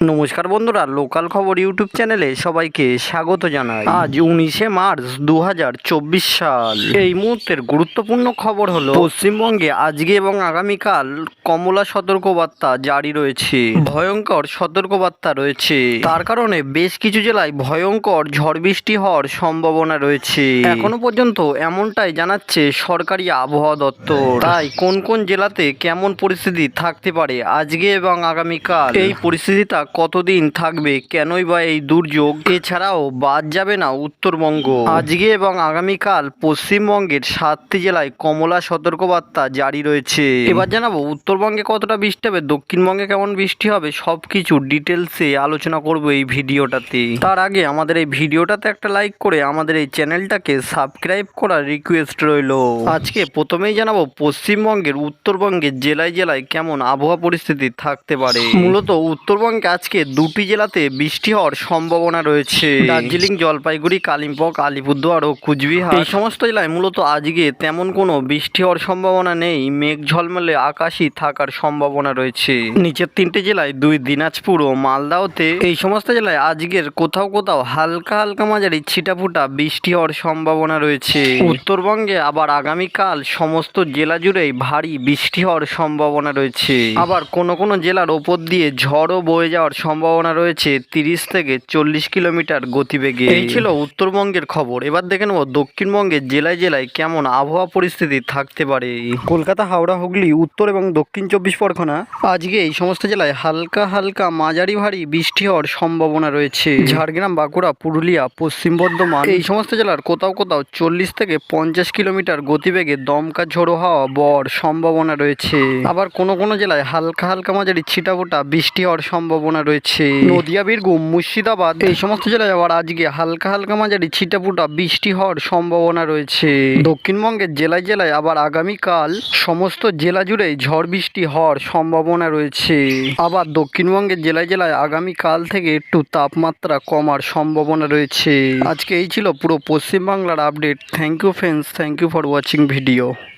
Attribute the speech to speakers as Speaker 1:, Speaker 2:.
Speaker 1: নমস্কার বন্ধুরা, লোকাল খবর ইউটিউব চ্যানেলে সবাইকে স্বাগত জানাই। আজ উনিশে মার্চ দু হাজার চব্বিশ সাল। এই মুহূর্তের গুরুত্বপূর্ণ খবর হলো, পশ্চিমবঙ্গে আজকে এবং আগামীকাল কমলা সতর্কবার্তা জারি রয়েছে। ভয়ঙ্কর সতর্কবার্তা রয়েছে। তার কারণে বেশ কিছু জেলায় ভয়ঙ্কর ঝড় বৃষ্টি হওয়ার সম্ভাবনা রয়েছে। এখনও পর্যন্ত এমনটাই জানাচ্ছে সরকারি আবহাওয়া দপ্তর। তাই কোন কোন জেলাতে কেমন পরিস্থিতি থাকতে পারে আজকে এবং আগামীকাল? এই পরিস্থিতিটা কতদিন থাকবে? কেনই বা এই দুর্যোগ? এছাড়াও বাদ যাবে না উত্তরবঙ্গ। আজকে এবং আগামীকাল পশ্চিমবঙ্গের সাতটি জেলায় কমলা সতর্কবার্তা জারি রয়েছে। এবার জানাব, উত্তরবঙ্গে কতটা বৃষ্টি হবে? দক্ষিণবঙ্গে কেমন বৃষ্টি হবে? সব কিছু ডিটেলসে আলোচনা করব এই ভিডিওটাতে। তার আগে আমাদের এই ভিডিওটাতে একটা লাইক করে আমাদের এই চ্যানেলটাকে সাবস্ক্রাইব করার রিকোয়েস্ট রইল। আজকে প্রথমেই জানাব, পশ্চিমবঙ্গের উত্তরবঙ্গের জেলায় জেলায় কেমন আবহাওয়া পরিস্থিতি থাকতে পারে? মূলত উত্তরবঙ্গে আজকে দুটি জেলাতে বৃষ্টি হওয়ার সম্ভাবনা রয়েছে। দার্জিলিং জলপাইগুড়ি কালিম্পং আলিপুরদুয়ার ও কুচবিহার। এই সমস্ত জেলায় মূলত আজকে তেমন কোনো বৃষ্টি হওয়ার সম্ভাবনা নেই। মেঘ ঝলমলে আকাশই থাকার সম্ভাবনা রয়েছে। নিচের তিনটি জেলায় দুই দিনাজপুর ও মালদাওতে এই সমস্ত জেলায় আজকের কোথাও কোথাও হালকা হালকা মাঝারি ছিটাফুটা বৃষ্টি হওয়ার সম্ভাবনা রয়েছে। উত্তরবঙ্গে আবার আগামীকাল সমস্ত জেলা জুড়েই ভারী বৃষ্টি হওয়ার সম্ভাবনা রয়েছে। আবার কোনো কোনো জেলার ওপর দিয়ে ঝড়ও বয়ে যাওয়ার সম্ভাবনা রয়েছে তিরিশ থেকে চল্লিশ কিলোমিটার গতিবেগে। এই ছিল উত্তরবঙ্গের খবর। এবার দেখে নেব দক্ষিণবঙ্গের জেলায় জেলায় কেমন আবহাওয়া পরিস্থিতি থাকতে পারে। কলকাতা হাওড়া হুগলি উত্তর এবং দক্ষিণ চব্বিশ পরগনা। আজকে এই সমস্ত জেলায় হালকা হালকা মাঝারি ভারী বৃষ্টি হওয়ার সম্ভাবনা রয়েছে। ঝাড়গ্রাম বাঁকুড়া পুরুলিয়া পশ্চিম বর্ধমান। এই সমস্ত জেলার কোথাও কোথাও চল্লিশ থেকে পঞ্চাশ কিলোমিটার গতিবেগে দমকা ঝোড়ো হওয়া বর সম্ভাবনা রয়েছে। আবার কোনো কোনো জেলায় হালকা হালকা মাঝারি ছিটাফোটা বৃষ্টি হওয়ার সম্ভাবনা রয়েছে। নদিয়া বীরভূম মুর্শিদাবাদ এই সমস্ত জেলায় আবার আজকে হালকা হালকা মাঝারি ছিটাফোটা বৃষ্টি হওয়ার সম্ভাবনা রয়েছে। দক্ষিণবঙ্গের জেলায় জেলায় আবার আগামীকাল সমস্ত জেলা জুড়েই ঝড় বৃষ্টি হওয়ার সম্ভাবনা রয়েছে। আবার দক্ষিণবঙ্গের জেলায় জেলায় আগামীকাল থেকে একটু তাপমাত্রা কমার সম্ভাবনা রয়েছে। আজকে এই ছিল পুরো পশ্চিমবাংলার update. Thank you friends thank you for watching video